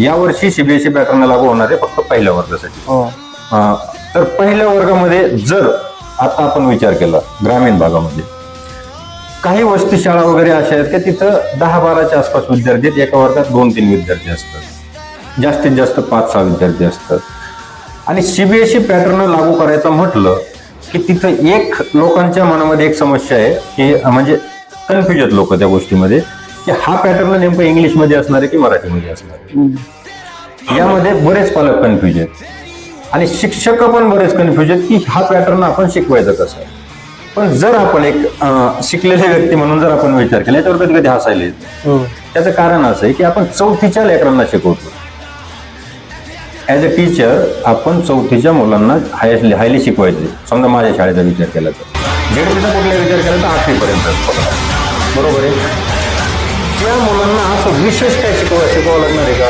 यावर्षी CBSE pattern लागू होणार आहे फक्त पहिल्या वर्गासाठी. हो. अं, तर पहिल्या वर्गामध्ये जर आता आपण विचार केला ग्रामीण भागामध्ये काही वस्ती शाळा वगैरे अशा आहेत की तिथं दहा बाराच्या आसपास विद्यार्थी आहेत? एका वर्गात दोन तीन विद्यार्थी असतात. जास्तीत जास्त पाच सहा विद्यार्थी असतात. आणि सीबीएसई पॅटर्न लागू करायचं म्हटलं की तिथं एक लोकांच्या मनामध्ये एक समस्या आहे की म्हणजे कन्फ्युज आहेत लोक त्या गोष्टीमध्ये. की हा पॅटर्न नेमकं इंग्लिशमध्ये असणार आहे की मराठीमध्ये असणार आहे. यामध्ये बरेच पालक कन्फ्युज आहेत. आणि शिक्षक पण बरेच कन्फ्युज आहेत की हा पॅटर्न आपण शिकवायचा कसा पण जर आपण एक शिकलेले व्यक्ती म्हणून जर आपण विचार केला याच्यावर कधी कधी हसायला येतं. हो. त्याचं कारण असं आहे की आपण चौथीच्या लेकरांना शिकवतो. ऍज अ टीचर आपण चौथीच्या मुलांना हायली हायली शिकवायचे. समजा माझ्या शाळेचा विचार केला तर. झेडपीचा कुठला विचार केला तर आठवीपर्यंत. बरोबर आहे? विशेष काय शिकवा शिकवावं लागणार आहे का?